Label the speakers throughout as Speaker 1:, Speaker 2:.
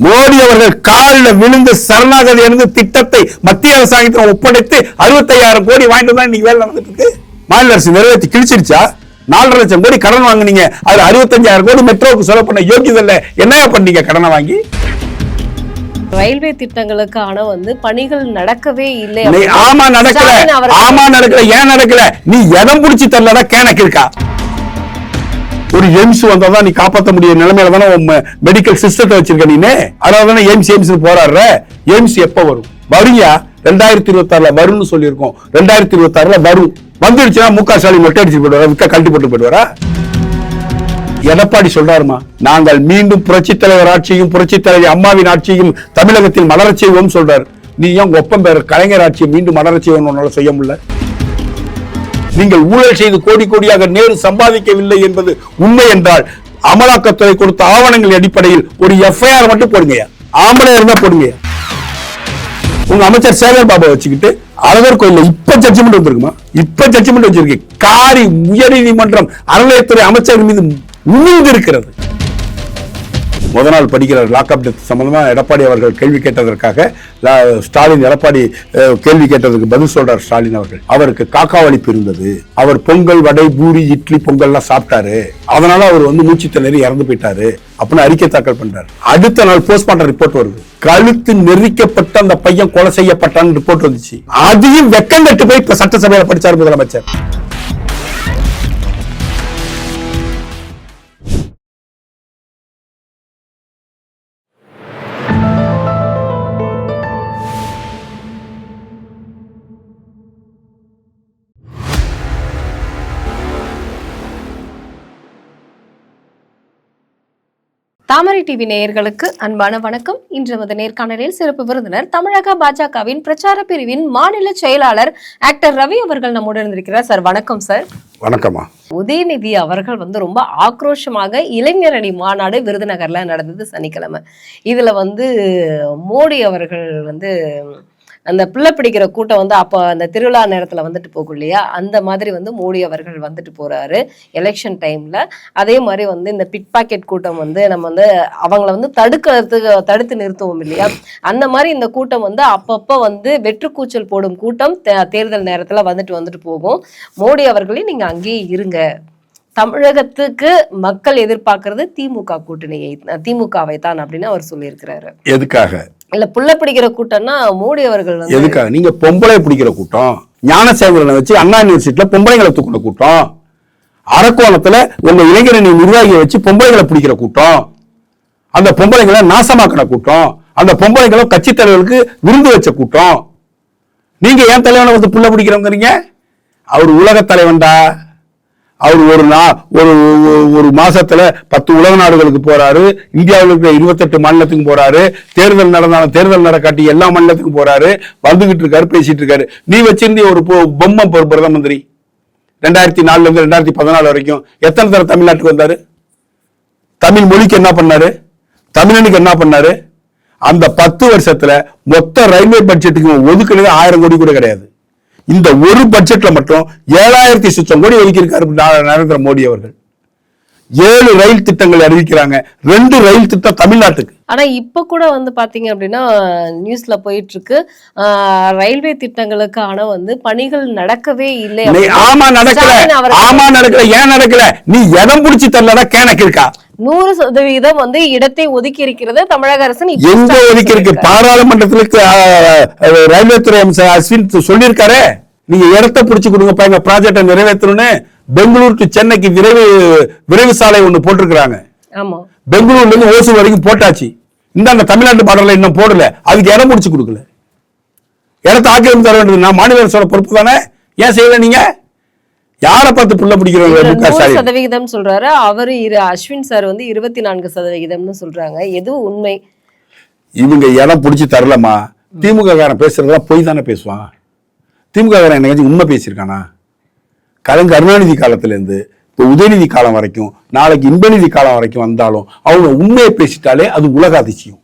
Speaker 1: மோடி அவர்கள் காலில் விழுந்து சரணாகதி இருந்து திட்டத்தை மத்திய அரசாங்கத்தில் ஒப்படைத்து அறுபத்தையாயிரம் கோடி வாங்கிட்டு தான் இன்னைக்கு வேலை நடந்துட்டு இருக்கு மாநில அரசு நிறைவேற்றி கிழிச்சிருச்சா? நாலரை லட்சம் கோடி கடன் வாங்குனீங்க. அதுல அறுபத்தஞ்சாயிரம் கோடி மெட்ரோவுக்கு செலவு பண்ண யோகியது இல்ல. என்னையா பண்ணீங்க கடனை வாங்கி?
Speaker 2: ரயில்வே திட்டங்களுக்கான வந்து பணிகள் நடக்கவே இல்லை
Speaker 1: ஆமா நடக்கல. ஆமா நடக்கல. ஏன் நடக்கல? நீ எதம் புடிச்சு தரலடா கேனக்கு இருக்கா ஒரு எய்ம்ஸ் வந்தாதான் நீ காப்பாற்ற முடிய நிலைமையில தானே மெடிக்கல் சிஸ்டத்தை வச்சிருக்க நீனே? அதனால தானே எய்ம்ஸ் எய்ம்ஸ் போராடுற? எய்ம்ஸ் எப்ப வரும்? வருயா ரெண்டாயிரத்தி இருபத்தி ஆறுல வரும்னு சொல்லியிருக்கோம். ரெண்டாயிரத்தி இருபத்தி ஆறுல வரும். வந்துடுச்சுன்னா முக ஸ்டாலின் மொட்டை அடிச்சு போயிடுவாரா? விக்க கழட்டி போட்டு போயிடுவாரா? எடப்பாடி சொல்றாருமா நாங்கள் மீண்டும் புரட்சி தலைவர் ஆட்சியும் புரட்சி தலைவர் அம்மாவின் ஆட்சியும் தமிழகத்தில் மலரச் செய்வோம் சொல்றாரு. நீ ஏன் ஒப்பம் பெற கலைஞர் ஆட்சியை மீண்டும் மலரச் செய்வோம் உன்னால செய்ய முடியல? நீங்கள் ஊழல் செய்து கோடி கோடியாக நேரு சம்பாதிக்கவில்லை என்பது உண்மை என்றால் அமலாக்கத்துறை கொடுத்த ஆவணங்கள் அடிப்படையில் ஒரு எஃப்ஐஆர் மட்டும் போடுங்க. ஆம்பளை இருந்தா போடுங்க. உங்க அமைச்சர் சேகர் பாபா வச்சுக்கிட்டு அழகர் கோயில்ல இப்ப ஜட்ஜ்மெண்ட் வந்திருக்குமா? இப்ப ஜட்ஜ்மெண்ட் வச்சிருக்கு. காரி உயர்நீதிமன்றம் அறநிலையத்துறை அமைச்சர் மீது உமிழ்ந்திருக்கிறது. இருக்கிறது முத நாள் படிக்கிற லாக்அப் டெத் சம்பந்தமா எடப்பாடி அவர்கள் கேள்வி கேட்டதற்காக ஸ்டாலின் எடப்பாடி கேள்வி கேட்டதற்கு பதில் சொல்றார் ஸ்டாலின் அவர்கள். அவருக்கு காக்கா வலிப்பு இருந்தது. அவர் பொங்கல் வடை பூரி இட்லி பொங்கல்லாம் சாப்பிட்டாரு. அதனால அவர் வந்து மூச்சு திணறி இறந்து போயிட்டாரு அப்படின்னு அறிக்கை தாக்கல் பண்றாரு. அடுத்த நாள் போஸ்ட்மார்ட்டம் ரிப்போர்ட் வருது. கழுத்து நெரிக்கப்பட்ட அந்த பையன் கொலை செய்யப்பட்டான்னு ரிப்போர்ட் வந்துச்சு. அதையும் வெக்கங்கட்டு போய் இப்ப சட்டசபையில படிச்சார் முதலமைச்சர்.
Speaker 2: தாமரை டிவி நேயர்களுக்கு அன்பான வணக்கம். இன்று நமது நேர்காணலில் சிறப்பு விருந்தினர் தமிழக பாஜகவின் பிரச்சார பிரிவின் மாநில செயலாளர் ஆக்டர் ரவி அவர்கள் நம்முடன் இருந்திருக்கிறார் சார் வணக்கம் சார்.
Speaker 1: வணக்கம்மா.
Speaker 2: உதயநிதி அவர்கள் வந்து ரொம்ப ஆக்ரோஷமாக இளைஞரணி மாநாடு விருதுநகர்ல நடந்தது சனிக்கிழமை. இதுல வந்து மோடி அவர்கள் வந்து அந்த பிள்ளை பிடிக்கிற கூட்டம் வந்து அப்போ அந்த திருவிழா நேரத்தில் வந்துட்டு போகும் இல்லையா? அந்த மாதிரி வந்து மோடி அவர்கள் வந்துட்டு போறாரு எலெக்ஷன் டைம்ல அதே மாதிரி வந்து இந்த பிட் பாக்கெட் கூட்டம் வந்து நம்ம வந்து அவங்கள வந்து தடுக்கிறதுக்கு தடுத்து நிறுத்துவோம் இல்லையா? அந்த மாதிரி இந்த கூட்டம் வந்து அப்பப்போ வந்து வெற்றுக்கூச்சல் போடும் கூட்டம் தேர்தல் நேரத்தில் வந்துட்டு வந்துட்டு போகும். மோடி அவர்களே நீங்க அங்கேயே இருங்க. தமிழகத்துக்கு மக்கள் எதிர்பார்க்கறது திமுக கூட்டணியை திமுகவை தான் அப்படின்னு அவர் சொல்லியிருக்கிறாரு.
Speaker 1: எதுக்காக?
Speaker 2: இல்ல புள்ள பிடிக்கிற கூட்டம்னா மோடி அவர்கள் வந்து
Speaker 1: எதுக்காக? நீங்க பொம்பளை பிடிக்கிற கூட்டம் ஞானசேகரனை வச்சு அண்ணா யூனிவர்சிட்டியில பொம்பளைங்களை தூக்கின கூட்டம் அரக்கோணத்துல உங்க இளைஞரணி நிர்வாகியை வச்சு பொம்பளைங்களை பிடிக்கிற கூட்டம் அந்த பொம்பளைங்களை நாசமாக்கின கூட்டம் அந்த பொம்பளைங்களை கட்சி தலைவர்களுக்கு விருந்து வச்ச கூட்டம். நீங்க ஏன் தலைவனை வந்து புள்ள பிடிக்கிறவங்கிறீங்க அவர் உலக தலைவன்டா. அவர் ஒரு நா ஒரு ஒரு- ஒரு மாசத்துல பத்து உலக நாடுகளுக்கு போறாரு. இந்தியாவில் இருக்கிற இருபத்தெட்டு மாநிலத்துக்கு போறாரு. தேர்தல் நடந்தாலும் தேர்தல் நடக்காட்டி எல்லா மாநிலத்துக்கும் போறாரு. வந்துகிட்டு இருக்காரு பேசிட்டு இருக்காரு. நீ வச்சிருந்தீ ஒரு பொ- பொம்மை பிரதம மந்திரி. ரெண்டாயிரத்தி நாலுல இருந்து ரெண்டாயிரத்தி பதினாலு வரைக்கும் எத்தனை தடவை தமிழ்நாட்டுக்கு வந்தாரு? தமிழ் மொழிக்கு என்ன பண்ணாரு? தமிழனுக்கு என்ன பண்ணாரு? அந்த பத்து வருஷத்துல மொத்த ரயில்வே பட்ஜெட்டுக்கு ஒதுக்குனது ஆயிரம் கோடி கூட கிடையாது. இந்த ஒரு பட்ஜெட்ல மட்டும் ஏழாயிரத்தி சுச்சம் கோடி ஒதுக்கியிருக்காரு நரேந்திர மோடி அவர்கள். ஏழு ரயில் திட்டங்கள் அறிவிக்கிறாங்க. ரெண்டு ரயில் திட்டம் தமிழ்நாட்டுக்கு.
Speaker 2: ஆனா இப்ப கூட வந்து பாத்தீங்க அப்படின்னா நியூஸ்ல போயிட்டு இருக்கு ரயில்வே திட்டங்களுக்கான வந்து பணிகள் நடக்கவே இல்லை
Speaker 1: ஆமா நடக்கல. ஆமா நடக்கல. ஏன் நடக்கல? நீ எதம் புடிச்சு தரலடா கேனக்கு இருக்கா
Speaker 2: நூறு சதவீதம் வந்து இடத்தை ஒதுக்கி இருக்கிறது தமிழக அரசு
Speaker 1: எங்க ஒதுக்கி இருக்கு. பாராளுமன்றத்திற்கு ரயில்வே துறை அமைச்சர் அஸ்வின் சொல்லியிருக்காரு. நீங்க இடத்த புடிச்சு கொடுங்கப்பா எங்க ப்ராஜெக்டை நிறைவேற்றணும்னு பெங்களூர் டு சென்னைக்கு விரைவு விரைவு சாலை ஒண்ணு போட்டிருக்கிறாங்க. பெங்களூர்ல இருந்து ஓசூர் வரைக்கும் போட்டாச்சு. இந்த அந்த தமிழ்நாட்டு பார்டர்ல இன்னும் போடல. அதுக்கு இடம் முடிச்சு கொடுக்கல. இடத்த ஆக்கிரமிப்பு தர வேண்டியது நான் மாநில அரசோட பொறுப்பு தானே? ஏன் செய்யல நீங்க? யாரை பார்த்து புள்ள பிடிக்கிறவங்க
Speaker 2: சதவிகிதம் சொல்றாரு. அவரு இரு அஸ்வின் சார் வந்து இருபத்தி நான்கு சதவிகிதம்னு சொல்றாங்க. எது உண்மை?
Speaker 1: இவங்க இடம் பிடிச்சி தரலமா திமுக காரன் பேசுறதெல்லாம் பொய் தானே பேசுவான். திமுக காரன் என்னைக்காச்சும் உண்மை பேசியிருக்கானா? கலைஞர் கருணாநிதி காலத்துல இருந்து இப்போ உதயநிதி காலம் வரைக்கும் நாளைக்கு இன்பநிதி காலம் வரைக்கும் வந்தாலும் அவங்க உண்மையை பேசிட்டாலே அது உலக அதிசயம்.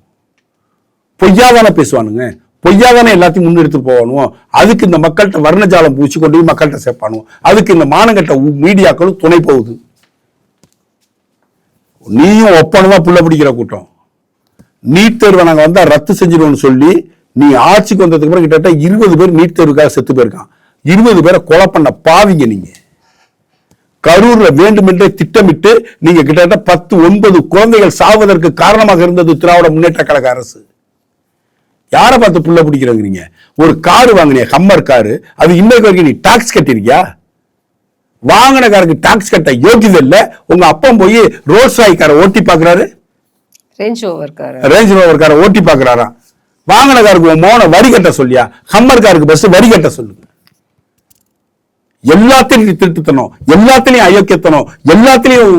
Speaker 1: பொய்யாதானே பேசுவானுங்க. பொய்யாதானே எல்லாத்தையும் முன்னெடுத்து போகணும்? அதுக்கு இந்த மக்கள்கிட்ட வர்ணஜாலம் பூச்சி கொண்டு போய் மக்கள்கிட்ட சேர்ப்பானும் அதுக்கு இந்த மானங்கட்ட மீடியாக்களும் துணை போகுது. நீயும் ஒப்பனமா புள்ள பிடிக்கிற கூட்டம். நீட் தேர்வை நாங்கள் வந்தால் ரத்து செஞ்சிடுவோம்னு சொல்லி நீ ஆட்சிக்கு வந்ததுக்கு அப்புறம் கிட்டத்தட்ட இருபது பேர் நீட் தேர்வுக்காக செத்து போயிருக்கான். இருபது பேரை கொலை பண்ண பாவிங்க நீங்க. கரூர்ல வேண்டுமென்றே திட்டமிட்டு நீங்க கிட்டத்தட்ட பத்து ஒன்பது குழந்தைகள் சாவதற்கு காரணமாக இருந்தது திராவிட முன்னேற்ற கழக அரசு. யாரை பார்த்து புள்ள பிடிக்கிறீங்க ஒரு காரு வாங்கினியா ஹம்மர் காரு. அது இன்னைக்கு வரைக்கும் நீ டாக்ஸ் கட்டிருக்கியா வாங்கின காருக்கு டாக்ஸ் கட்ட யோகியது இல்ல. உங்க அப்பன் போய் ரோஸ் ராய் காரை ஓட்டி பாக்குறாரு
Speaker 2: range over car.
Speaker 1: Range rover காரை ஓட்டி பாக்குறாராம் வாங்கின காருக்கு மோனை வரி கட்ட சொல்லியா? ஹம்மர் காருக்கு பஸ் வரி கட்ட சொல்லுங்க எல்லாத்திலையும் திருட்டுத்தனம் எல்லாத்திலையும் அயோக்கியத்தனம் எல்லாத்திலையும்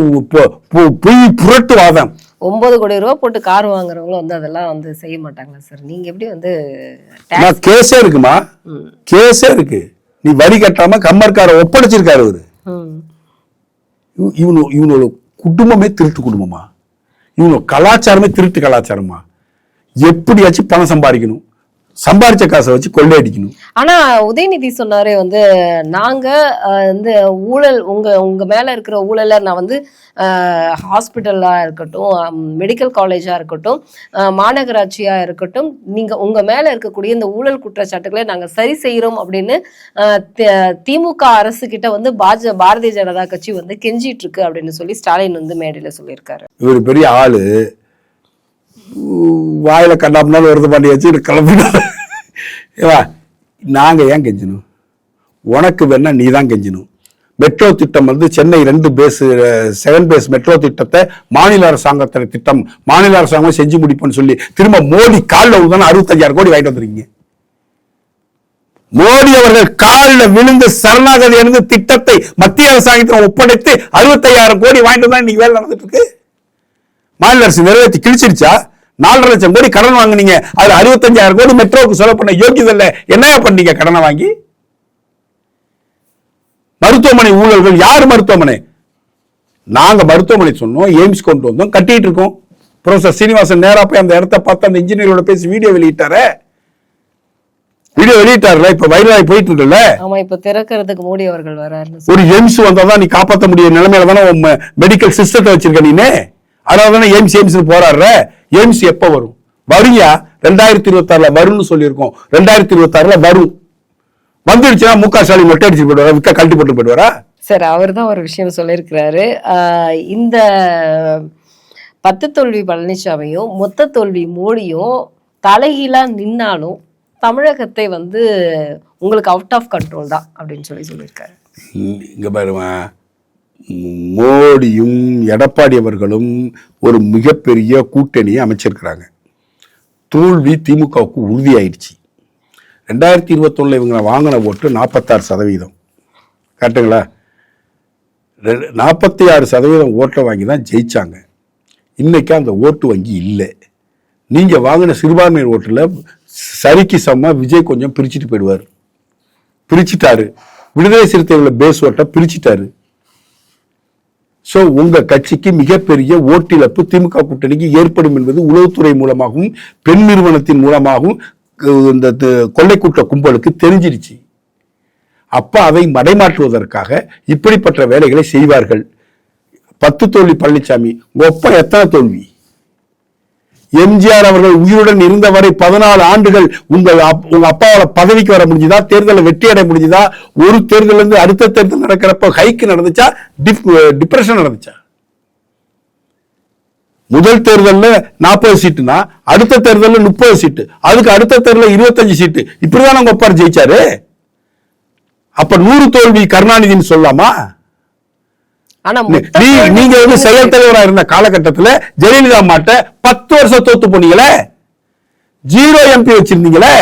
Speaker 1: புரட்டுவாதம்.
Speaker 2: ஒன்பது கோடி ரூபா போட்டு கார் வாங்குறவங்க வந்து அதெல்லாம் வந்து செய்ய மாட்டாங்களா சார்? நீங்க எப்படி வந்து
Speaker 1: கேஸே இருக்குமா? கேஸே இருக்கு. நீ வரி கட்டாம கம்மர்கார ஒப்படைச்சிருக்காரு அவரு. இவனு இவனோட குடும்பமே திருட்டு குடும்பமா? இவனோட கலாச்சாரமே திருட்டு கலாச்சாரமா? எப்படியாச்சும் பணம் சம்பாதிக்கணும். சம்பாரிச்ச காசை வச்சு கொள்ளையடிக்கணும்.
Speaker 2: ஆனா உதயநிதி சொன்னாரு வந்து நாங்க வந்து ஊழல் உங்க உங்க மேல இருக்கிற ஊழல நான் வந்து ஹாஸ்பிட்டலா இருக்கட்டும் மெடிக்கல் காலேஜா இருக்கட்டும் மாநகராட்சியா இருக்கட்டும் நீங்க உங்க மேல இருக்கக்கூடிய இந்த ஊழல் குற்றச்சாட்டுகளை நாங்க சரி செய்யறோம் அப்படின்னு திமுக அரசு கிட்ட வந்து பாஜ பாரதிய ஜனதா கட்சி வந்து கெஞ்சிட்டு இருக்கு அப்படின்னு சொல்லி ஸ்டாலின் வந்து மேடையில சொல்லியிருக்காரு.
Speaker 1: இவர் பெரிய ஆளு. வாயில கண்ணாப்பினாலும் வருது பண்ணி வச்சு கிளம்பினார் ஏவா நாங்க ஏன் கெஞ்சணும் உனக்கு வேணா நீ தான் கெஞ்சணும் மெட்ரோ திட்டம் வந்து சென்னை ரெண்டு பேஸ் செவன் பேஸ் மெட்ரோ திட்டத்தை மாநில அரசாங்கத்தின் திட்டம் மாநில அரசாங்கம் செஞ்சு முடிப்போம்னு சொல்லி திரும்ப மோடி காலில் விழுந்தானே அறுபத்தஞ்சாயிரம் கோடி வாங்கிட்டு வந்துருக்கீங்க. மோடி அவர்கள் காலில் விழுந்து சரணாகதி இருந்து திட்டத்தை மத்திய அரசாங்கத்திடம் ஒப்படைத்து அறுபத்தையாயிரம் கோடி வாங்கிட்டு தான் இன்னைக்கு வேலை நடந்துட்டு இருக்கு. மாநில அரசு நிறைவேற்றி கிழிச்சிருச்சா? நாலரை லட்சம் கோடி கடன் வாங்குனீங்க. அதுல அறுபத்தஞ்சாயிரம் கோடி மெட்ரோவுக்கு செலவு பண்ண யோகியது இல்ல என்னையா பண்ணீங்க கடனை வாங்கி? மருத்துவமனை ஊழல்கள் யார் மருத்துவமனை? நாங்க மருத்துவமனை சொன்னோம் எய்ம்ஸ் கொண்டு வந்தோம் கட்டிட்டு இருக்கோம். ப்ரொஃபசர் சீனிவாசன் நேரா போய் அந்த இடத்த பார்த்து அந்த இன்ஜினியரோட பேசி வீடியோ வெளியிட்டாரே. வீடியோ வெளியிட்டாருல இப்ப வைரலாகி போயிட்டு இருக்குல்ல
Speaker 2: ஆமா இப்ப திறக்கிறதுக்கு மோடி அவர்கள் சொல்லி
Speaker 1: ஒரு எய்ம்ஸ் வந்தாதான் நீ காப்பாற்ற முடிய நிலைமையில தானே மெடிக்கல் சிஸ்டத்தை வச்சிருக்க நீனே. அதனால தானே எய்ம்ஸ் எய்ம்ஸ் போறாடுற எய்ம்ஸ் எப்ப வரும்? வருயா ரெண்டாயிரத்தி இருபத்தி ஆறுல வரும்னு சொல்லியிருக்கோம். ரெண்டாயிரத்தி இருபத்தி ஆறுல வரும். வந்துடுச்சுன்னா மு க ஸ்டாலின் மொட்டை அடிச்சு போயிடுவாரா? விக்க கழட்டி போட்டு போயிடுவாரா?
Speaker 2: சார் அவர் தான் ஒரு விஷயம் சொல்லியிருக்கிறாரு. இந்த பத்து தோல்வி பழனிசாமியும் மொத்த தோல்வி மோடியும் தலைகீழா நின்னாலும் தமிழகத்தை வந்து உங்களுக்கு அவுட் ஆஃப் கண்ட்ரோல் தான் அப்படின்னு சொல்லி சொல்லியிருக்காரு.
Speaker 1: இங்க பாருமா மோடியும் எடப்பாடி அவர்களும் ஒரு மிகப்பெரிய கூட்டணியை அமைச்சிருக்கிறாங்க. தோல்வி திமுகவுக்கு உறுதியாயிடுச்சு. ரெண்டாயிரத்தி இருபத்தொன்னில் இவங்க வாங்கின ஓட்டு நாற்பத்தாறு சதவீதம். கரெக்டுங்களா நாற்பத்தி ஆறு சதவீதம் ஓட்டை வாங்கி தான் ஜெயித்தாங்க இன்றைக்கி அந்த ஓட்டு வங்கி இல்லை. நீங்கள் வாங்கின சிறுபான்மையினர் ஓட்டில் சரிக்கு சமமாக விஜய் கொஞ்சம் பிரிச்சுட்டு போயிடுவார். பிரிச்சுட்டாரு. விடுதலை சிறுத்தைகளை பேஸ் ஓட்டை பிரிச்சிட்டாரு. சோ உங்க கட்சிக்கு மிகப்பெரிய ஓட்டிழப்பு திமுக கூட்டணிக்கு ஏற்படும் என்பது உளவுத்துறை மூலமாகவும் பெண் நிறுவனத்தின் மூலமாகவும் இந்த கொள்ளை கொள்ளைக்கூட்ட கும்பலுக்கு தெரிஞ்சிருச்சு. அப்ப அதை மடைமாற்றுவதற்காக இப்படிப்பட்ட வேலைகளை செய்வார்கள். பத்து தோல்வி பழனிசாமி ஒப்ப எத்தனை தோல்வி? எம்ஜிஆர் அவர்கள் உயிருடன் இருந்தவரை பதினாலு ஆண்டுகள் உங்கள் அப்- உங்க அப்பாவோட பதவிக்கு வர முடிஞ்சுதா? தேர்தலை வெற்றி அடைய முடிஞ்சுதா? ஒரு தேர்தல் இருந்து அடுத்த தேர்தல் நடக்கிறப்ப ஹைக்கு நடந்துச்சா? டிப்ரெஷன் நடந்துச்சா? முதல் தேர்தலில் நாற்பது சீட்டுனா அடுத்த தேர்தலில் முப்பது சீட்டு அதுக்கு அடுத்த தேர்தலில் இருபத்தஞ்சு சீட்டு. இப்படிதான் உங்க அப்பார் ஜெயிச்சாரு. அப்ப நூறு தோல்வி கருணாநிதின்னு சொல்லலாமா
Speaker 2: ஆனா
Speaker 1: நீ-
Speaker 2: மொத்த
Speaker 1: நீ
Speaker 2: தோல்வி
Speaker 1: நீங்க வந்து செயல் தலைவரா இருந்த காலகட்டத்துல ஜெயலலிதா மாட்ட பத்து வருஷம் தோத்து போனீங்களே? ஜீரோ எம்பி வச்சிருந்தீங்களே?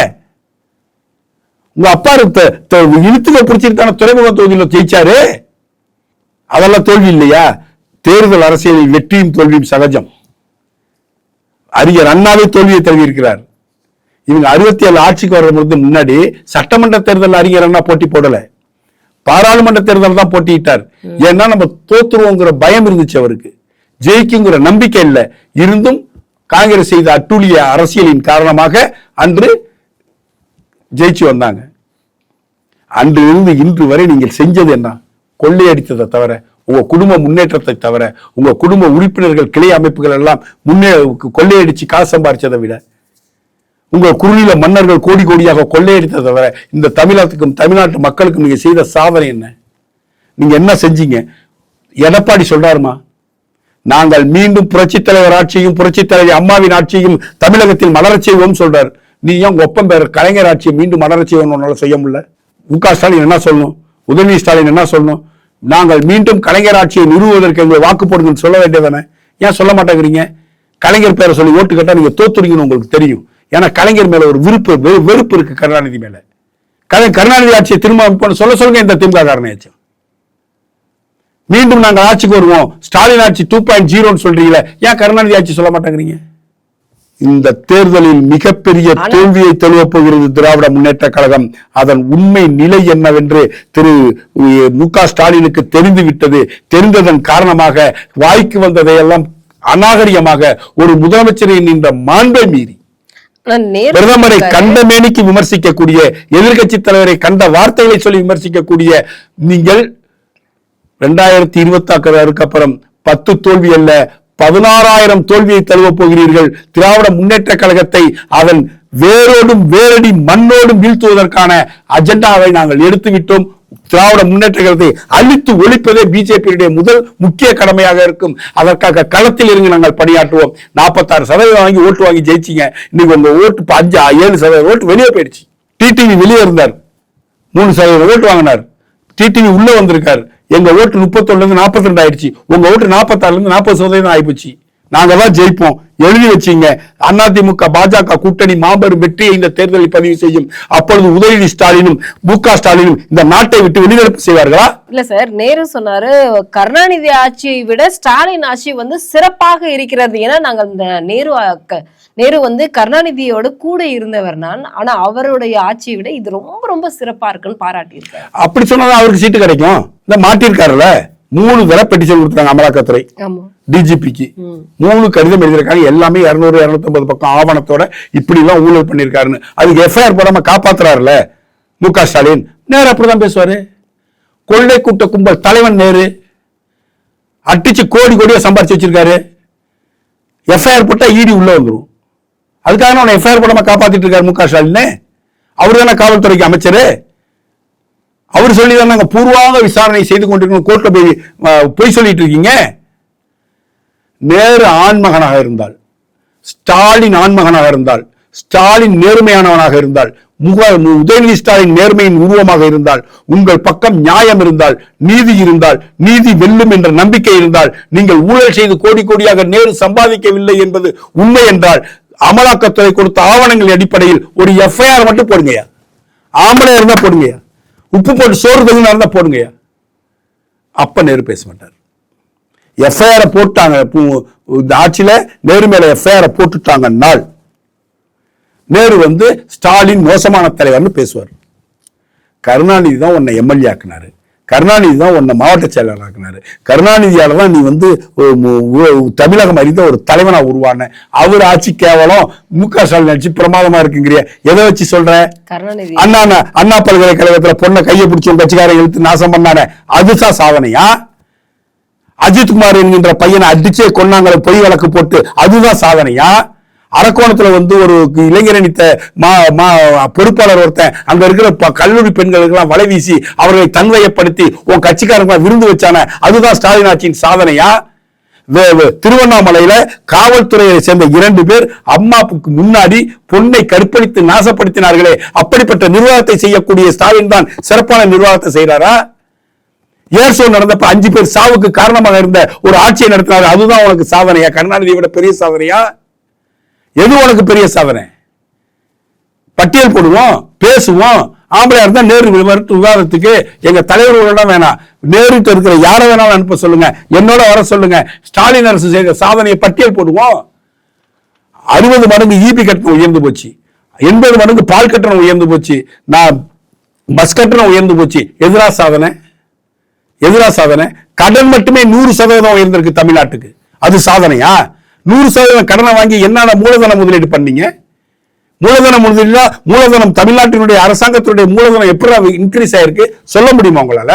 Speaker 1: உங்க அப்பா இழுத்துக்க பிடிச்சிருக்கான துறைமுக தொகுதியில ஜெயிச்சாரு? அதெல்லாம் தோல்வி இல்லையா? தேர்தல் அரசியலில் வெற்றியும் தோல்வியும் சகஜம். அறிஞர் அண்ணாவே தோல்வியை தழுவி இருக்கிறார் இவங்க அறுபத்தி ஏழு ஆட்சிக்கு வர்றது முன்னாடி சட்டமன்ற தேர்தல் அறிஞர் அண்ணா போட்டி போடல. பாராளுமன்ற தேர்தல் தான் போட்டியிட்டார். ஏன்னா நம்ம தோத்துருவோங்கிற பயம் இருந்துச்சு அவருக்கு. ஜெயிக்குங்கிற நம்பிக்கை இல்லை. இருந்தும் காங்கிரஸ் செய்த அட்டூழிய அரசியலின் காரணமாக அன்று ஜெயிச்சு வந்தாங்க. அன்று இருந்து இன்று வரை நீங்கள் செஞ்சது என்ன? கொள்ளையடித்ததை தவிர உங்க குடும்ப முன்னேற்றத்தை தவிர உங்க குடும்ப உறுப்பினர்கள் கிளை அமைப்புகள் எல்லாம் முன்னே கொள்ளையடிச்சு காசு சம்பாரிச்சதை விட உங்கள் குறுநில மன்னர்கள் கோடி கோடியாக கொள்ளையடித்த தவிர இந்த தமிழகத்துக்கும் தமிழ்நாட்டு மக்களுக்கும் நீங்கள் செய்த சாதனை என்ன? நீங்கள் என்ன செஞ்சீங்க? எடப்பாடி சொல்றாருமா? நாங்கள் மீண்டும் புரட்சித் தலைவர் ஆட்சியும் புரட்சித் தலைவர் அம்மாவின் ஆட்சியும் தமிழகத்தில் மலரச் செய்வோம் சொல்றாரு. நீ ஏன் ஒப்பம் பேர் கலைஞர் ஆட்சியை மீண்டும் மலரச் செய்வோம் உன்னால செய்ய முடியல? மு க ஸ்டாலின் என்ன சொல்லணும்? உதயநிதி ஸ்டாலின் என்ன சொல்லணும்? நாங்கள் மீண்டும் கலைஞர் ஆட்சியை நிறுவுவதற்கு எங்களை வாக்கு போடுங்கன்னு சொல்ல வேண்டியதானே ஏன் சொல்ல மாட்டேங்கிறீங்க? கலைஞர் பேரை சொல்லி ஓட்டு கேட்டால் நீங்கள் தோத்துறீங்கன்னு உங்களுக்கு தெரியும். ஏன்னா கலைஞர் மேல ஒரு விருப்பு வெறுப்பு இருக்கு கருணாநிதி மேல. கருணாநிதி ஆட்சியை திரும்ப சொல்ல சொல்லுங்க இந்த திமுக காரணையாச்சும் மீண்டும் நாங்கள் ஆட்சிக்கு வருவோம். ஸ்டாலின் ஆட்சி டூ பாயிண்ட் ஜீரோன்னு சொல்றீங்களே ஏன் கருணாநிதி ஆட்சி சொல்ல மாட்டேங்கிறீங்க? இந்த தேர்தலில் மிகப்பெரிய தோல்வியை தழுவப் போகிறது திராவிட முன்னேற்ற கழகம். அதன் உண்மை நிலை என்னவென்று திரு மு க ஸ்டாலினுக்கு தெரிந்து விட்டது. தெரிந்ததன் காரணமாக வாய்க்கு வந்ததையெல்லாம் அநாகரிகமாக ஒரு முதலமைச்சரின் இந்த மாண்பை மீறி பிரதமரை. கண்ட மேனிக்கு விமர்சிக்கக்கூடிய எதிர்க்கட்சி தலைவரை கண்ட வார்த்தைகளை சொல்லி விமர்சிக்கக்கூடிய நீங்கள் ரெண்டாயிரத்தி இருபத்தி அப்புறம் பத்து தோல்வி அல்ல பதினாறாயிரம் தோல்வியை தழுவப் போகிறீர்கள் திராவிட முன்னேற்ற கழகத்தை அதன் வேரோடும் வேரடி மண்ணோடும் வீழ்த்துவதற்கான அஜெண்டாவை நாங்கள் எடுத்து விட்டோம் திராவிட முன்னேற்ற கழகத்தை அழித்து ஒழிப்பதே பிஜேபியுடைய முதல் முக்கிய கடமையாக இருக்கும். அதற்காக களத்தில் இருந்து நாங்கள் பணியாற்றுவோம். நாற்பத்தாறு சதவீதம் வாங்கி ஓட்டு வாங்கி ஜெயிச்சிங்க. இன்னைக்கு உங்க ஓட்டு அஞ்சு ஏழு சதவீதம் ஓட்டு வெளியே போயிடுச்சு. டிடிவி வெளியே இருந்தார். மூணு சதவீதம் ஓட்டு வாங்கினார். டிடிவி உள்ள வந்திருக்காரு. எங்க ஓட்டு முப்பத்தொன்னுல இருந்து நாற்பத்தி ரெண்டு ஆயிடுச்சு. உங்க ஓட்டு நாற்பத்தாறுல இருந்து நாற்பது சதவீதம் ஆயிப்போச்சு. நாங்க தான் ஜெயிப்போம். எழுதி வச்சீங்க. அதிமுக பாஜக கூட்டணி மாபெரும் வெற்றியை இந்த தேர்தலில் பதிவு செய்யும். அப்பொழுது உதயநிதி ஸ்டாலினும் மு க ஸ்டாலினும் இந்த நாட்டை விட்டு வெளிநடப்பு செய்வார்களா?
Speaker 2: இல்ல சார் நேரு சொன்னாரு கருணாநிதி ஆட்சியை விட ஸ்டாலின் ஆட்சி வந்து சிறப்பாக இருக்கிறது. ஏன்னா நாங்கள் இந்த நேரு நேரு வந்து கருணாநிதியோட கூட இருந்தவர் நான். ஆனா அவருடைய ஆட்சியை விட இது ரொம்ப ரொம்ப சிறப்பா இருக்குன்னு பாராட்டியிருக்காரு.
Speaker 1: அப்படி சொன்னாதான் அவருக்கு சீட்டு கிடைக்கும். இந்த மாட்டிருக்காருல்ல மூணு தடவை பெட்டிஷன் கொடுத்தாங்க அமலாக்கத்துறை டிஜிபிக்கு. மூணு கடிதம் எழுதியிருக்காங்க. எல்லாமே இருநூறு இருநூத்தி பக்கம் ஆவணத்தோட இப்படி எல்லாம் ஊழல் பண்ணிருக்காருன்னு அதுக்கு எஃப்ஐஆர் போடாம காப்பாத்துறாருல மு க ஸ்டாலின். நேரு அப்படிதான் பேசுவாரு. கொள்ளை கூட்ட கும்பல் தலைவன் நேரு. அடிச்சு கோடி கோடியா சம்பாரிச்சு வச்சிருக்காரு. எஃப்ஐஆர் போட்டா இடி உள்ள வந்துரும். அதுக்காக அவனை எஃப்ஐஆர் போடாம காப்பாத்திட்டு இருக்காரு மு க ஸ்டாலின். அவரு தானே காவல்துறைக்கு அமைச்சரு. அவர் சொல்லி தான் நாங்க பூர்வாங்க விசாரணை செய்து கொண்டிருக்கோம் கோர்ட்ல போய் பொய் சொல்லிட்டு இருக்கீங்க. நேரு ஆண்மகனாக இருந்தால் ஸ்டாலின் ஆண்மகனாக இருந்தால் ஸ்டாலின் நேர்மையானவனாக இருந்தால் முக உதயநிதி ஸ்டாலின் நேர்மையின் உருவமாக இருந்தால் உங்கள் பக்கம் நியாயம் இருந்தால் நீதி இருந்தால் நீதி வெல்லும் என்ற நம்பிக்கை இருந்தால் நீங்கள் ஊழல் செய்து கோடி கோடியாக நேரு சம்பாதிக்கவில்லை என்பது உண்மை என்றால் அமலாக்கத்துறை கொடுத்த ஆவணங்களின் அடிப்படையில் ஒரு எஃப்ஐஆர் மட்டும் போடுங்கயா ஆம்பளை இருந்தா போடுங்கயா உப்பு போட்டு சோறு தகுந்தா இருந்தா போடுங்கய்யா அப்ப நேரு பேச மாட்டார். எஃப்ஐஆரை போட்டாங்க பு- இந்த ஆட்சியில் நேரு மேல எஃப்ஐஆரை போட்டுட்டாங்க நாள் நேரு வந்து ஸ்டாலின் மோசமான தலைவர்னு பேசுவார். கருணாநிதி தான் உன்னை எம்எல்ஏ ஆக்குனாரு. கருணாநிதி தான் உன்னை மாவட்ட செயலாளர் ஆக்குனாரு. கருணாநிதியால தான் நீ வந்து ஒரு தமிழகம் அறிந்த ஒரு தலைவனா உருவான. அவர் ஆட்சி கேவலம் மு க ஸ்டாலின் ஆட்சி பிரமாதமா இருக்குங்கிறிய. எதை வச்சு சொல்ற? அண்ணா அண்ணா- பல்கலைக்கழகத்துல பொண்ணை கையை பிடிச்சி உன் கட்சிக்காரன் இழுத்து நாசம் பண்ணானே. அதுதான் சாதனையா? அஜித்குமார் என்கின்ற பையனை அடிச்சே கொன்னாங்களே பொய் வழக்கு போட்டு. அதுதான் சாதனையா? அரக்கோணத்துல வந்து ஒரு இளைஞரணித்த மா மா பொறுப்பாளர் ஒருத்தன் அங்க இருக்கிற ப- கல்லூரி பெண்களுக்கெல்லாம் வலை வீசி அவர்களை தன்வயப்படுத்தி உன் கட்சிக்காரங்க விருந்து வச்சான அதுதான் ஸ்டாலின் ஆட்சியின் சாதனையா? திருவண்ணாமலையில காவல்துறையை சேர்ந்த இரண்டு பேர் அம்மாவுக்கு முன்னாடி பொண்ணை கற்பழித்து நாசப்படுத்தினார்களே அப்படிப்பட்ட நிர்வாகத்தை செய்யக்கூடிய ஸ்டாலின் தான் சிறப்பான நிர்வாகத்தை செய்யறாரா ஏர்ஷோ நடந்தப்ப அஞ்சு பேர் சாவுக்கு காரணமாக இருந்த ஒரு ஆட்சியை நடத்தினார் அதுதான் உனக்கு சாதனையா? கருணாநிதியை விட பெரிய சாதனையா? எது உனக்கு பெரிய சாதனை? பட்டியல் போடுவோம் பேசுவோம். ஆம்பளையா இருந்தா நேரு விவாதத்துக்கு எங்க தலைவர்களோட வேணாம். நேருக்கு இருக்கிற யாரை வேணாலும் அனுப்ப சொல்லுங்க. என்னோட வர சொல்லுங்க. ஸ்டாலின் அரசு செய்த சாதனையை பட்டியல் போடுவோம். அறுபது மடங்கு ஈபி கட்டணம் உயர்ந்து போச்சு. எண்பது மடங்கு பால் கட்டணம் உயர்ந்து போச்சு. நான் பஸ் கட்டணம் உயர்ந்து போச்சு. எதிரா சாதனை? எதிரா சாதனை? கடன் மட்டுமே நூறு சதவீதம் உயர்ந்திருக்கு தமிழ்நாட்டுக்கு. அது சாதனையா? நூறு சதவீதம் கடனை வாங்கி என்னென்ன மூலதன முதலீடு பண்ணீங்க? மூலதன முதலீடு மூலதனம் தமிழ்நாட்டினுடைய அரசாங்கத்தினுடைய மூலதனம் எப்படி இன்க்ரீஸ் ஆயிருக்கு? சொல்ல முடியுமா உங்களால?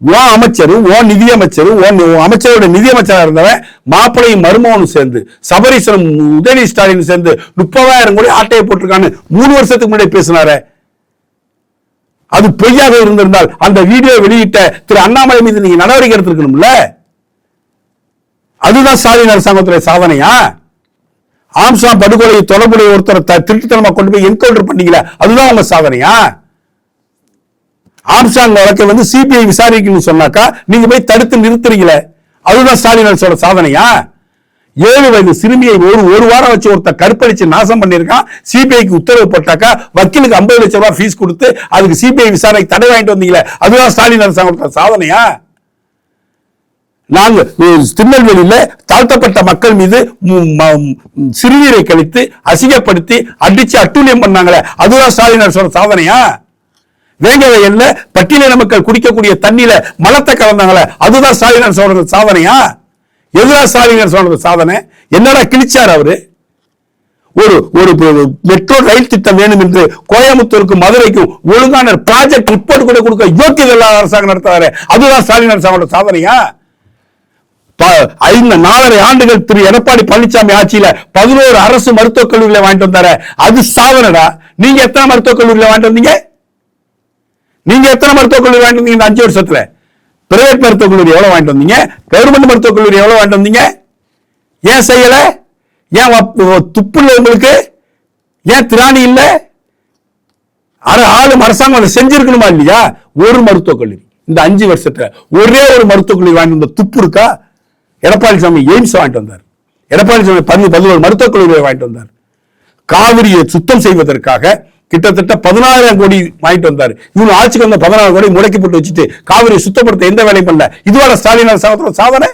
Speaker 1: ஓ அமைச்சரும் ஓ நிதியமைச்சரும் ஓ அமைச்சரோட நிதியமைச்சராக இருந்தவன் மாப்பிளையும் மருமகனும் சேர்ந்து சபரீசனும் உதயநிதி ஸ்டாலின் சேர்ந்து முப்பதாயிரம் கோடி ஆட்டையை போட்டிருக்கான்னு மூணு வருஷத்துக்கு முன்னாடி பேசினாரே. அது பொய்யாக இருந்திருந்தால் அந்த வீடியோ வெளியிட்ட திரு அண்ணாமலை மீது நீங்க நடவடிக்கை எடுத்திருக்கணும்ல? அதுதான் ஸ்டாலின் அரசாங்கத்துடைய சாதனையா? ஆம்சா படுகொலை தொடர்புடைய ஒருத்தரை த- திருட்டுத்தனமா கொண்டு போய் என்கவுண்டர் பண்ணீங்களே அதுதான் உங்க சாதனையா? ஆம்ஸ்டாங் வழக்கை வந்து சிபிஐ விசாரிக்கணும்னு சொன்னாக்கா நீங்க போய் தடுத்து நிறுத்துறீங்களே அதுதான் ஸ்டாலின் அரசோட சாதனையா? ஏழு வயது சிறுமியை ஒரு ஒரு வாரம் வச்சு ஒருத்தர் கற்பழிச்சு நாசம் பண்ணியிருக்கான் சிபிஐக்கு உத்தரவு போட்டாக்கா வக்கீலுக்கு ஐம்பது லட்சம் ரூபாய் ஃபீஸ் கொடுத்து அதுக்கு சிபிஐ விசாரணைக்கு தடை வாங்கிட்டு வந்தீங்களே அதுதான் ஸ்டாலின் அரசாங்கத்தோட சாதனையா? நாங்கள் திருநெல்வேலியில் தாழ்த்தப்பட்ட மக்கள் மீது ம- சிறுநீரை கழித்து அசிங்கப்படுத்தி அடிச்சு அட்டூழியம் பண்ணாங்களே அதுதான் ஸ்டாலின் அரசோட சாதனையா? வேங்க வயல்ல பட்டியலின மக்கள் குடிக்கக்கூடிய தண்ணியில மலத்தை கலந்தாங்களே அதுதான் ஸ்டாலின் சொல்றது சாதனையா? எதுதான் ஸ்டாலின் சொல்றது சாதனை? என்னடா கிழிச்சார் அவரு? ஒரு ஒரு மெட்ரோ ரயில் திட்டம் வேணும் என்று கோயம்புத்தூருக்கு மதுரைக்கும் ஒழுங்கான ப்ராஜெக்ட் ரிப்போர்ட் கூட கொடுக்க யோக்கியதெல்லாம் அரசாங்கம் நடத்துறாரு அதுதான் ஸ்டாலின் அரசாங்கோட சாதனையா? ஐந்து நாலரை ஆண்டுகள் திரு எடப்பாடி பழனிசாமி ஆட்சியில பதினோரு அரசு மருத்துவக் கல்லூரியில வாங்கிட்டு வந்தாரு. அது சாதனடா நீங்க எத்தனை மருத்துவக் கல்லூரியில வாங்கிட்டு வந்தீங்க? நீங்க எத்தனை மருத்துவக் கல்லூரி வாங்கிட்டு வந்தீங்க இந்த அஞ்சு வருஷத்துல? பிரைவேட் மருத்துவக் கல்லூரி எவ்வளவு வாங்கிட்டு வந்தீங்க? கவர்மெண்ட் மருத்துவக் கல்லூரி எவ்வளவு வாங்கிட்டு வந்தீங்க? ஏன் செய்யல? ஏன் வப்- துப்பு இல்லை உங்களுக்கு? ஏன் திராணி இல்ல? அர ஆளும் அரசாங்கம் அதை செஞ்சிருக்கணுமா இல்லையா? ஒரு மருத்துவக் கல்லூரி. இந்த அஞ்சு வருஷத்துல ஒரே ஒரு மருத்துவக் கல்லூரி வாங்கிட்டு வந்த துப்பு இருக்கா? எடப்பாடி சாமி எய்ம்ஸ் வாங்கிட்டு வந்தார். எடப்பாடி சாமி பதி பதினோரு மருத்துவக் கல்லூரியை வாங்கிட்டு வந்தார். காவிரியை சுத்தம் செய்வதற்காக கிட்டத்தட்ட பதினாயிரம் கோடி வாங்கிட்டு வந்தார். இவங்க ஆட்சிக்கு வந்த பதினாறு கோடி முடக்கி போட்டு வச்சுட்டு காவிரியை சுத்தப்படுத்த எந்த வேலையும் பண்ணல. இதுவரை ஸ்டாலின் அரசாங்கத்தோட சாதனை?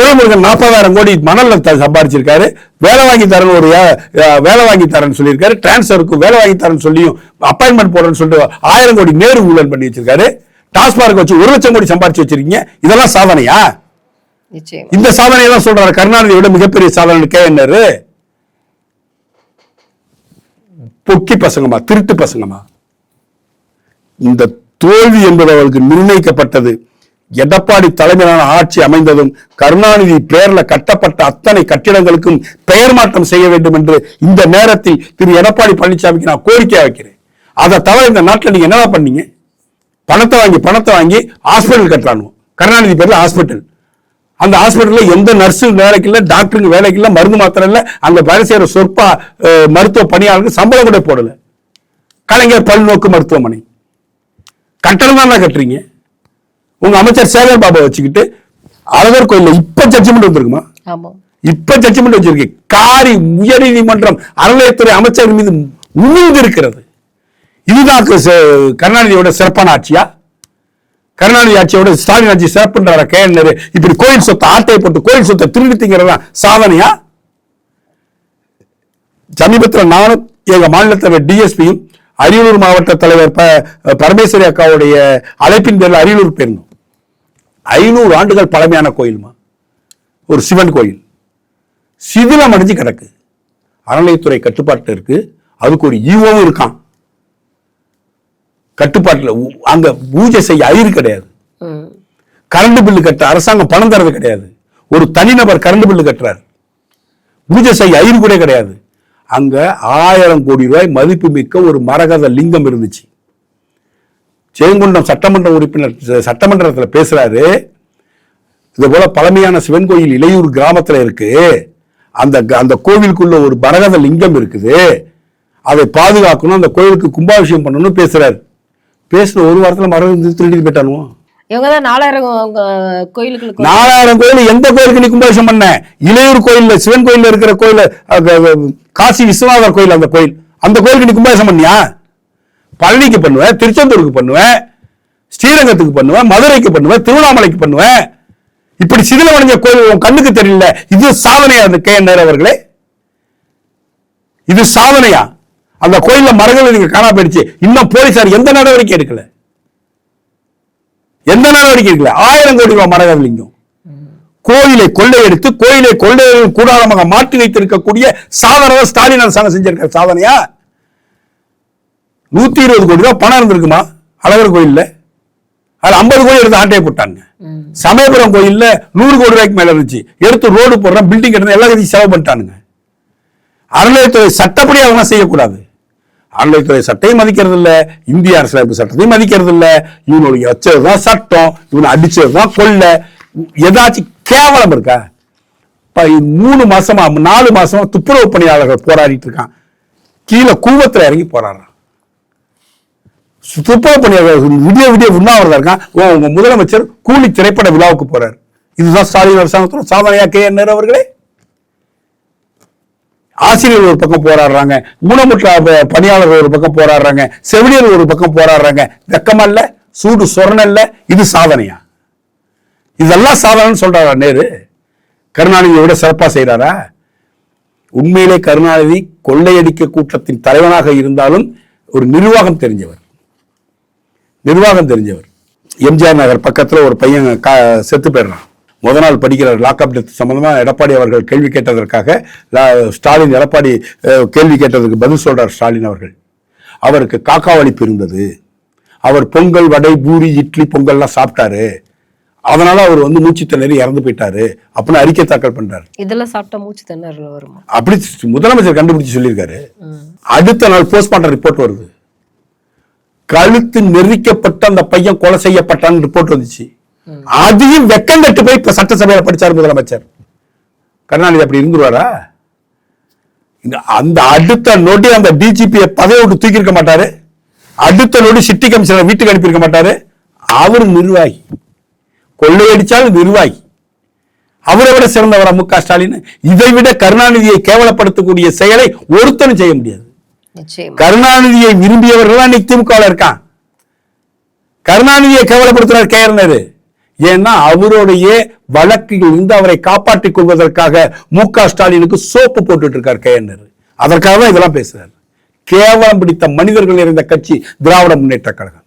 Speaker 1: துரைமுருகன் நாற்பதாயிரம் கோடி மணலில் த- சம்பாரிச்சிருக்காரு. வேலை வாங்கி தரேன்னு ஒரு வேலை வாங்கி தரேன்னு சொல்லியிருக்காரு. டிரான்ஸ்ஃபருக்கு வேலை வாங்கி தரேன்னு சொல்லியும் அப்பாயின்மெண்ட் போடுறேன்னு சொல்லிட்டு ஆயிரம் கோடி நேரு ஊழல் பண்ணி வச்சிருக்காரு. டாஸ்மார்க் வச்சு ஒரு லட்சம் கோடி சம்பாரிச்சு வச்சிருக்கீங்க. இதெல்லாம் சாதனையா? இந்த சாதனை தான் சொல்றாரு. கருணாநிதி விட மிகப்பெரிய சாதனை கே என்னரு பொக்கி பசங்கம்மா திருட்டு பசங்கம்மா. இந்த தோல்வி என்பது அவருக்கு நிர்ணயிக்கப்பட்டது. எடப்பாடி தலைமையிலான ஆட்சி அமைந்ததும் கருணாநிதி பெயர்ல கட்டப்பட்ட அத்தனை கட்டிடங்களுக்கும் பெயர் மாற்றம் செய்ய வேண்டும் என்று இந்த நேரத்தில் திரு எடப்பாடி பழனிசாமிக்கு நான் கோரிக்கை வைக்கிறேன். அதை தவிர இந்த நாட்டில் நீங்க என்னதான் பண்ணீங்க? பணத்தை வாங்கி பணத்தை வாங்கி ஹாஸ்பிட்டல் கட்டலானு கருணாநிதி பேர்ல ஹாஸ்பிட்டல் அந்த ஹாஸ்பிட்டல்ல எந்த நர்ஸும் வேலைக்கு இல்ல டாக்டருங்க வேலைக்கு இல்ல மருந்து மாத்திரம் இல்ல அங்க வேலை செய்யற சொற்பா மருத்துவ பணியாளருக்கு சம்பளம் கூட போடல. கலைஞர் பல்நோக்கு மருத்துவமனை. கட்டணம் தான் கட்டுறீங்க. உங்க அமைச்சர் சேகர் பாபா வச்சுக்கிட்டு அழகர் கோயில்ல இப்ப ஜட்ஜ்மெண்ட் வந்திருக்குமா? இப்ப ஜட்ஜ்மெண்ட் வச்சிருக்கு. காரி உயர்நீதிமன்றம் அறநிலையத்துறை அமைச்சர் மீது உமிழ்ந்து இருக்கிறது இதுதான் கருணாநிதியோட சிறப்பான ஆட்சியா? கருணாநிதி ஆட்சியோட ஸ்டாலின் ஆட்சி சிறப்புன்ற கே நேரு இப்படி கோயில் சொத்தை ஆட்டை போட்டு கோயில் சொத்தை திருடித்திங்கிறதா சாதனையா? சமீபத்தில் நானும் எங்க மாநிலத்தலைவர் டிஎஸ்பியும் அரியலூர் மாவட்ட தலைவர் ப- பரமேஸ்வரி அக்காவுடைய அழைப்பின் பேரில் அரியலூர் போயிருந்தோம். ஐநூறு ஆண்டுகள் பழமையான கோயில்மா? ஒரு சிவன் கோயில். சிதிலம் அடைஞ்சு கிடக்கு. அறநிலையத்துறை கட்டுப்பாட்டில் இருக்கு. அதுக்கு ஒரு ஈவோவும் இருக்கான். கட்டுப்பாட்டில் அங்க பூஜை செய்ய ஐயரு கிடையாது. கரண்ட் பில்லு கட்ட அரசாங்கம் பணம் தரது கிடையாது. ஒரு தனிநபர் கரண்ட் பில்லு கட்டுறார். பூஜை செய்ய ஐயரு கூட கிடையாது. அங்க ஆயிரம் கோடி ரூபாய் மதிப்பு மிக்க ஒரு மரகத லிங்கம் இருந்துச்சு. சேங்குண்டம் சட்டமன்ற உறுப்பினர் சட்டமன்றத்துல பேசுறாரு. இது போல பழமையான சிவன் கோயில் இளையூர் கிராமத்துல இருக்கு. அந்த அந்த கோவிலுக்குள்ள ஒரு மரகத லிங்கம் இருக்குது. அதை பாதுகாக்கணும் அந்த கோயிலுக்கு கும்பாபிஷேகம் பண்ணணும்னு பேசுறாரு. பேசின ஒரு வாரத்துல மரகத திருடிட்டு போயிட்டானுவோம்
Speaker 2: இவங்க தான் நாலாயிரம் கோயிலுக்கு
Speaker 1: நாலாயிரம் கோயில் எந்த கோயிலுக்கு நீ கும்பாபிஷேகம் பண்ண? இளையூர் கோயில்ல சிவன் கோயில்ல இருக்கிற கோயில் காசி விஸ்வநாதர் கோயில் அந்த கோயில். அந்த கோயிலுக்கு நீ கும்பாபிஷேகம் பண்ணியா? பழனிக்கு பண்ணுவேன் திருச்செந்தூருக்கு பண்ணுவேன் ஸ்ரீரங்கத்துக்கு பண்ணுவேன் மதுரைக்கு பண்ணுவேன் திருவண்ணாமலைக்கு பண்ணுவேன் இப்படி சிதிலமடைஞ்ச கோயில் உன் கண்ணுக்கு தெரியல. இது சாதனையா அந்த கே நேரு அவர்களே? இது சாதனையா? அந்த கோயில்ல மரங்கள் நீங்க காணா போயிடுச்சு. இன்னும் போலீசார் எந்த நடவடிக்கை எடுக்கல. எந்த நடவடிக்கை எடுக்கல. ஆயிரம் கோடி ரூபாய் மரகத லிங்கம் கோயிலை கொள்ளையடித்து கோயிலை கொள்ளை கூடாரமாக மாற்றி வைத்திருக்கக்கூடிய சாதனை ஸ்டாலின் அரசாங்கம் செஞ்சிருக்க சாதனையா? நூத்தி இருபது கோடி ரூபாய் பணம் இருந்திருக்குமா? அழகர் கோயில்ல. அது ஐம்பது கோடி எடுத்து ஆட்டையை போட்டாங்க. சமயபுரம் கோயில்ல நூறு கோடி ரூபாய்க்கு மேல இருந்துச்சு. எடுத்து ரோடு போடுறோம் பில்டிங் கட்டணும் எல்லா கதையும் செலவு பண்ணிட்டானுங்க. அறநிலையத்துறை சட்டப்படி அவங்க செய்யக்கூடாது. அறநிலையத்துறை சட்டையும் மதிக்கிறது இல்ல இந்திய அரசியலமைப்பு சட்டத்தையும் மதிக்கிறது இல்லை இவனுடைய வச்சதுதான் சட்டம் இவனை அடிச்சதுதான் கொள்ள. ஏதாச்சும் கேவலம் இருக்கா? இப்போ மூணு மாசமா நாலு மாசமா துப்புரவு பணியாளர்கள் போராடிட்டு இருக்கான். கீழே கூவத்தில் இறங்கி போராடுறான். துப்புரவு பணியாளர்கள் விடிய விடிய உண்ணாவிரதம் இருக்கான். ஓ, உங்க முதலமைச்சர் கூலி திரைப்பட விழாவுக்கு போறாரு. இதுதான் ஸ்டாலின் அரசாங்கத்தோட சாதனையா கே என் அவர்களே? ஆசிரியர் ஒரு பக்கம் போராடுறாங்க ஊனமுற்ற பணியாளர்கள் ஒரு பக்கம் போராடுறாங்க செவிலியர் ஒரு பக்கம் போராடுறாங்க. வெக்கமல்ல சூடு சொரணல்ல இது சாதனையா? இதெல்லாம் சாதனைன்னு சொல்றாரா நேரு? கருணாநிதியை விட சிறப்பா செய்கிறாரா உண்மையிலே கருணாநிதி கொள்ளையடிக்க கூட்டத்தின் தலைவனாக இருந்தாலும் ஒரு நிர்வாகம் தெரிஞ்சவர். நிர்வாகம் தெரிஞ்சவர். எம்ஜிஆர் நகர் பக்கத்துல ஒரு பையன் கா- செத்து போயிடுறான். முத நாள் படிக்கிறார். லாக்அப் டெத் சம்பந்தமா எடப்பாடி அவர்கள் கேள்வி கேட்டதற்காக ஸ்டாலின் எடப்பாடி கேள்வி கேட்டதுக்கு பதில் சொல்றார் ஸ்டாலின் அவர்கள். அவருக்கு காக்கா வலிப்பு இருந்தது. அவர் பொங்கல் வடை பூரி இட்லி பொங்கல்லாம் சாப்பிட்டாரு. அதனால அவர் வந்து மூச்சு திணறி இறந்து போயிட்டாரு. அப்படின்னு அறிக்கை தாக்கல் பண்றாரு.
Speaker 2: இதெல்லாம் சாப்பிட்டா மூச்சு திணறல் வருமா?
Speaker 1: அப்படி முதலமைச்சர் கண்டுபிடிச்சு சொல்லியிருக்காரு. அடுத்த நாள் போஸ்ட்மார்ட்டம் ரிப்போர்ட் வருது. கழுத்து நெரிக்கப்பட்ட அந்த பையன் கொலை செய்யப்பட்டான்னு ரிப்போர்ட் வந்துச்சு. அதையும் வெக்கம் கட்டு போய் இப்ப சட்டசபையில படிச்சார் முதலமைச்சர். கருணாநிதி அப்படி இருந்துருவாரா? இந்த அந்த அடுத்த நொடி அந்த டிஜிபி பதவி விட்டு தூக்கி இருக்க மாட்டாரு. அடுத்த நொடி சிட்டி கமிஷனர் வீட்டுக்கு அனுப்பியிருக்க மாட்டாரு. அவர் நிர்வாகி. கொள்ளையடிச்சால் நிர்வாகி. அவரை விட சிறந்தவரா மு க ஸ்டாலின். இதை விட கருணாநிதியை கேவலப்படுத்தக்கூடிய செயலை ஒருத்தனும் செய்ய முடியாது. கருணாநிதியை விரும்பியவர்கள் இன்னைக்கு திமுகவில் இருக்கான். கருணாநிதியை கேவலப்படுத்துறார் கேரளர் ஏன்னா அவருடைய வழக்கில் இருந்து அவரை காப்பாற்றிக் கொள்வதற்காக மு க ஸ்டாலினுக்கு சோப்பு போட்டுட்டு இருக்கார் கேஎன்ஆர் அதற்காக தான் இதெல்லாம் பேசுறாரு. கேவலம் பிடித்த மனிதர்கள் நிறைந்த கட்சி திராவிட முன்னேற்ற கழகம்.